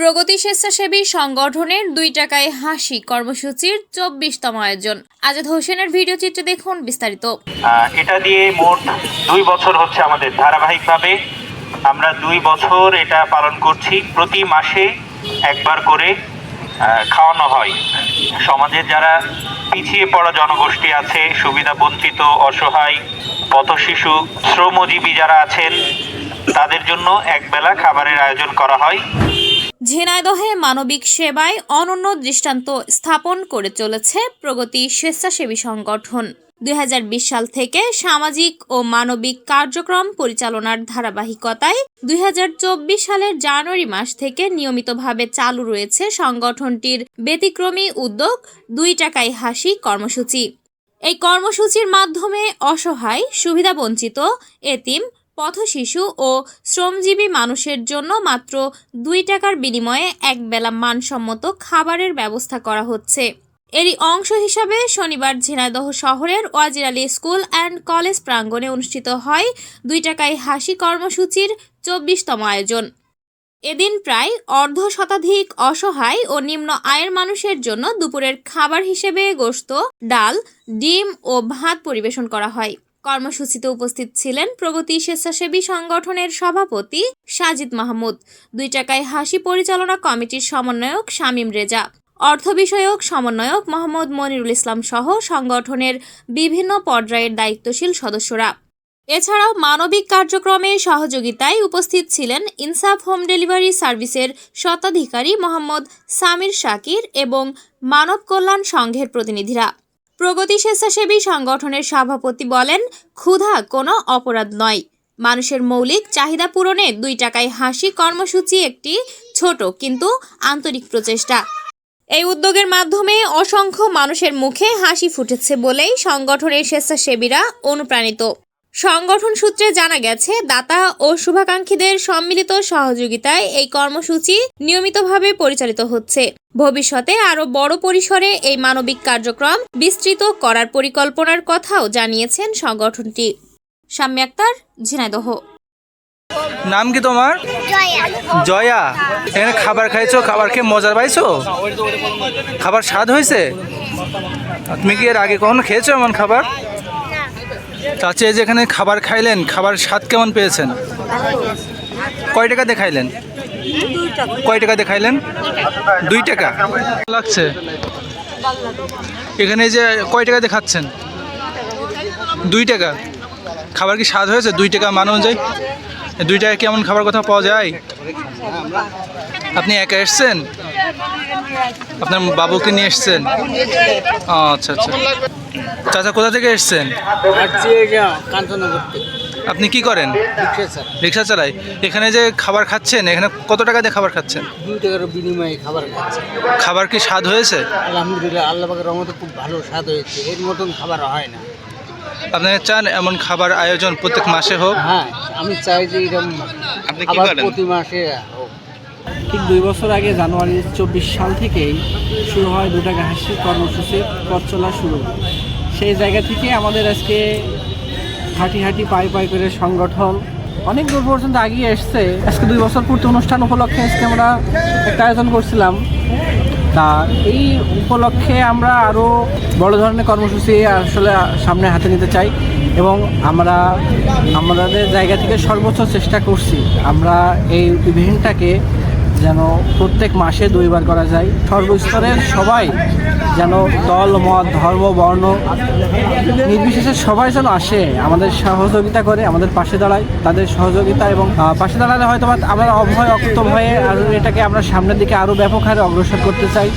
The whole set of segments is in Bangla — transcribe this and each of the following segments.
প্রগতি স্বেচ্ছাসেবী সংগঠনের দুই টাকায় হাসি কর্মসূচির চব্বিশতম আয়োজন। আজাদ হোসেনের ভিডিও চিত্রে দেখুন বিস্তারিত। এটা দিয়ে মোট দুই বছর হচ্ছে আমাদের ধারাবাহিকভাবে। আমরা দুই বছর এটা পালন করছি। প্রতি মাসে একবার করে খাওয়ানো হয়। সমাজের যারা পিছিয়ে পড়া জনগোষ্ঠী আছে, সুবিধা বঞ্চিত, অসহায় পথশিশু শ্রমজীবী যারা আছেন, তাদের জন্য একবেলা খাবারের আয়োজন করা হয়। ঝিনাইদহে মানবিক সেবায় অনন্য দৃষ্টান্ত স্থাপন করে চলেছে প্রগতি স্বেচ্ছাসেবী সংগঠন। দুই হাজার বিশ সাল থেকে সামাজিক ও মানবিক কার্যক্রম পরিচালনার ধারাবাহিকতায় দুই হাজার চব্বিশ সালের জানুয়ারি মাস থেকে নিয়মিতভাবে চালু রয়েছে সংগঠনটির ব্যতিক্রমী উদ্যোগ দুই টাকায় হাসি কর্মসূচি। এই কর্মসূচির মাধ্যমে অসহায়, সুবিধাবঞ্চিত এতিম পথশিশু ও শ্রমজীবী মানুষের জন্য মাত্র দুই টাকার বিনিময়ে একবেলা মানসম্মত খাবারের ব্যবস্থা করা হচ্ছে। এরই অংশ হিসাবে শনিবার ঝিনাইদহ শহরের Wazir Ali school and college প্রাঙ্গণে অনুষ্ঠিত হয় দুই টাকায় হাসি কর্মসূচির চব্বিশতম আয়োজন। এদিন প্রায় অর্ধ শতাধিক অসহায় ও নিম্ন আয়ের মানুষের জন্য দুপুরের খাবার হিসেবে গোশত, ডাল, ডিম ও ভাত পরিবেশন করা হয়। কর্মসূচিতে উপস্থিত ছিলেন প্রগতি স্বেচ্ছাসেবী সংগঠনের সভাপতি সাজিদ মাহমুদ, দুই টাকায় হাসি পরিচালনা কমিটির সমন্বয়ক শামীম রেজা, অর্থ বিষয়ক সমন্বয়ক মোহাম্মদ মনিরুল ইসলাম সহ সংগঠনের বিভিন্ন পর্যায়ের দায়িত্বশীল সদস্যরা। এছাড়াও মানবিক কার্যক্রমে সহযোগিতায় উপস্থিত ছিলেন ইনসাফ হোম ডেলিভারি সার্ভিসের স্বত্বাধিকারী মোহাম্মদ সামির শাকির এবং মানব কল্যাণ সংঘের প্রতিনিধিরা। প্রগতি স্বেচ্ছাসেবী সংগঠনের সভাপতি বলেন, ক্ষুধা কোনো অপরাধ নয়। মানুষের মৌলিক চাহিদা পূরণে দুই টাকায় হাসি কর্মসূচি একটি ছোট কিন্তু আন্তরিক প্রচেষ্টা। এই উদ্যোগের মাধ্যমে অসংখ্য মানুষের মুখে হাসি ফুটেছে বলেই সংগঠনের স্বেচ্ছাসেবীরা অনুপ্রাণিত। সংগঠন সূত্রে জানা গেছে দাতা ও শুভাকাঙ্ক্ষীদের সম্মিলিত সহযোগিতায় এই কর্মসূচি নিয়মিতভাবে পরিচালিত হচ্ছে। ভবিষ্যতে আরও বড় পরিসরে এই মানবিক কার্যক্রম বিস্তৃত করার পরিকল্পনার কথাও জানিয়েছেন সংগঠনটি। শাম্মী আক্তার ঝিনাইদহ। নাম কি তোমার? জয়া। এখানে খাবার খাইছো খাবার খেয়ে মজার পাইছো? খাবার স্বাদ হয়েছে? তুমি কি এর আগে কখনো খেয়েছো এমন খাবার? চাচি এই যে এখানে খাবার খাইলেন, খাবার স্বাদ কেমন পেয়েছেন? কয় টাকা দিয়ে খাইলেন? কয় টাকা দিয়ে খাইলেন? দুই টাকা। লাগছে? এখানে যে কয় টাকা দিয়ে খাচ্ছেন? দুই টাকা। খাবার কি স্বাদ হয়েছে? দুই টাকা মান অনুযায়ী। দুই টাকা কেমন খাবার কোথাও পাওয়া যায়? আপনি একা এসছেন? আপনার বাবুকে নিয়ে এসছেন? আচ্ছা আচ্ছা। চাচা কোথা থেকে এসছেন? আপনি কি করেন? রিক্সা চালাই। এখানে যে খাবার খাচ্ছেন এখানে কত টাকা দিয়ে খাবার খাচ্ছেন? টাকার বিনিময়ে খাবার খাচ্ছে। খাবার কি স্বাদ হয়েছে? আলহামদুলিল্লাহ আল্লাহ পাকের রহমতে খুব ভালো স্বাদ হয়েছে। এর মতন খাবার হয় না। আপনারা চান এমন খাবার আয়োজন প্রত্যেক মাসে হোক? হ্যাঁ আমি চাই যে এরকম আপনি কি করেন? প্রতি মাসে হোক। ঠিক দুই বছর আগে জানুয়ারি চব্বিশ সাল থেকেই শুরু হয় দু টাকা হাসি কর্মসূচির পথ চলা শুরু। সেই জায়গা থেকে আমাদের আজকে হাঁটি হাঁটি পাই পাই করে সংগঠন অনেক দূর পর্যন্ত এগিয়ে এসছে। আজকে দুই বছর পূর্তি অনুষ্ঠান উপলক্ষে আজকে আমরা একটা আয়োজন করছিলাম। তা এই উপলক্ষে আমরা আরও বড় ধরনের কর্মসূচি আসলে সামনে হাতে নিতে চাই এবং আমরা আমাদের জায়গা থেকে সর্বোচ্চ চেষ্টা করছি। আমরা এই ইভেন্টটাকে যেন প্রত্যেক মাসে দুইবার করা যায়। সর্বস্তরের সবাই যেন দল, মত, ধর্ম, বর্ণ নির্বিশেষে সবাই যেন আসে, আমাদের সহযোগিতা করে, আমাদের পাশে দাঁড়ায়, তাদের সহযোগিতা এবং পাশে দাঁড়ালে হয়তো আমরা অভয় অক্ত ভয়ে আর এটাকে আমরা সামনের দিকে আরও ব্যাপক হারে অগ্রসর করতে চাই।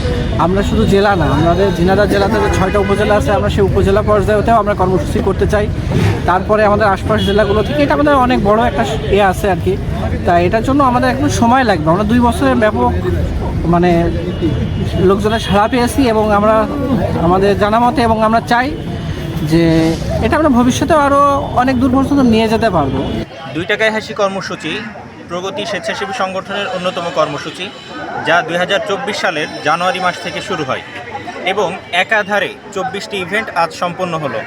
আমরা শুধু জেলা না, আমাদের ঝিনাইদহ জেলাতে যে ছয়টা উপজেলা আছে, আমরা সেই উপজেলা পর্যায়েতেও আমরা কর্মসূচি করতে চাই। তারপরে আমাদের আশপাশ জেলাগুলো থেকে এটা আমাদের অনেক বড় একটা ইয়ে আছে আর কি। তা এটার জন্য আমাদের একটু সময় লাগবে। আমরা দুই বছরের ব্যাপক মানে লোকজনের সাড়া পেয়েছি এবং আমরা, আমাদের জানা মতে এবং আমরা চাই যে এটা আমরা ভবিষ্যতে আরও অনেক দূর পর্যন্ত নিয়ে যেতে পারব। দুই টাকায় হাসি কর্মসূচি, প্রগতি স্বেচ্ছাসেবী সংগঠনের অন্যতম কর্মসূচি। যা দুই হাজার চব্বিশ সালের জানুয়ারি মাস থেকে শুরু হয় এবং একাধারে চব্বিশটি ইভেন্ট আজ সম্পন্ন হলো।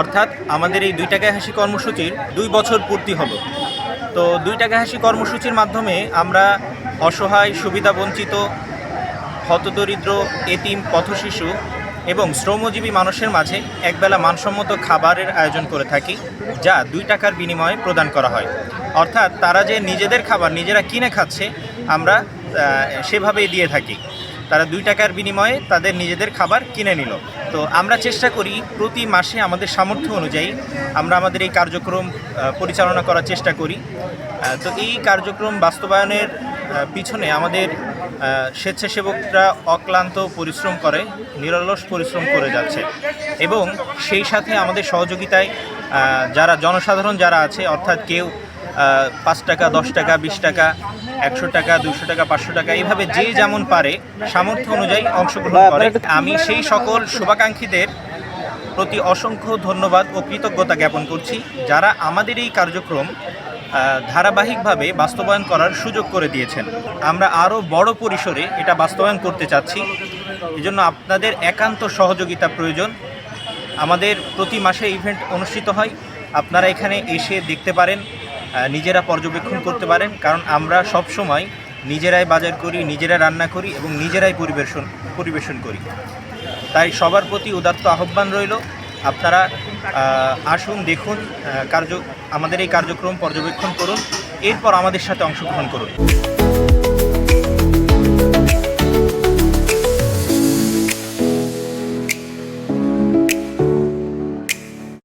অর্থাৎ আমাদের এই দুই টাকা হাসি কর্মসূচির দুই বছর পূর্তি হলো। তো দুই টাকা হাসি কর্মসূচির মাধ্যমে আমরা অসহায় সুবিধাবঞ্চিত হতদরিদ্র এতিম পথশিশু এবং শ্রমজীবী মানুষের মাঝে একবেলা মানসম্মত খাবারের আয়োজন করে থাকি, যা দুই টাকার বিনিময়ে প্রদান করা হয়। অর্থাৎ তারা যে নিজেদের খাবার নিজেরা কিনে খাচ্ছে, আমরা সেভাবেই দিয়ে থাকি। তারা দুই টাকার বিনিময়ে তাদের নিজেদের খাবার কিনে নিল। তো আমরা চেষ্টা করি প্রতি মাসে আমাদের সামর্থ্য অনুযায়ী আমরা আমাদের এই কার্যক্রম পরিচালনা করার চেষ্টা করি। তো এই কার্যক্রম বাস্তবায়নের পিছনে আমাদের স্বেচ্ছাসেবকরা অক্লান্ত পরিশ্রম করে, নিরলস পরিশ্রম করে যাচ্ছে। এবং সেই সাথে আমাদের সহযোগিতায় যারা জনসাধারণ যারা আছে, অর্থাৎ কেউ পাঁচ টাকা দশ টাকা বিশ টাকা একশো টাকা দুশো টাকা পাঁচশো টাকা এইভাবে যে যেমন পারে সামর্থ্য অনুযায়ী অংশগ্রহণ করে। আমি সেই সকল শুভাকাঙ্ক্ষীদের প্রতি অসংখ্য ধন্যবাদ ও কৃতজ্ঞতা জ্ঞাপন করছি যারা আমাদের এই কার্যক্রম ধারাবাহিকভাবে বাস্তবায়ন করার সুযোগ করে দিয়েছেন। আমরা আরও বড় পরিসরে এটা বাস্তবায়ন করতে চাচ্ছি। এজন্য আপনাদের একান্ত সহযোগিতা প্রয়োজন। আমাদের প্রতি মাসে ইভেন্ট অনুষ্ঠিত হয়। আপনারা এখানে এসে দেখতে পারেন। নিজেরা পর্যবেক্ষণ করতে পারেন কারণ আমরা সব সময় নিজেরাই বাজার করি নিজেরা রান্না করি এবং নিজেরাই পরিবেশন পরিবেশন করি। তাই সবার প্রতি উদাত্ত আহ্বান রইল, আপনারা আসুন, দেখুন কার্য, আমাদের এই কার্যক্রম পর্যবেক্ষণ করুন, এরপর আমাদের সাথে অংশগ্রহণ করুন।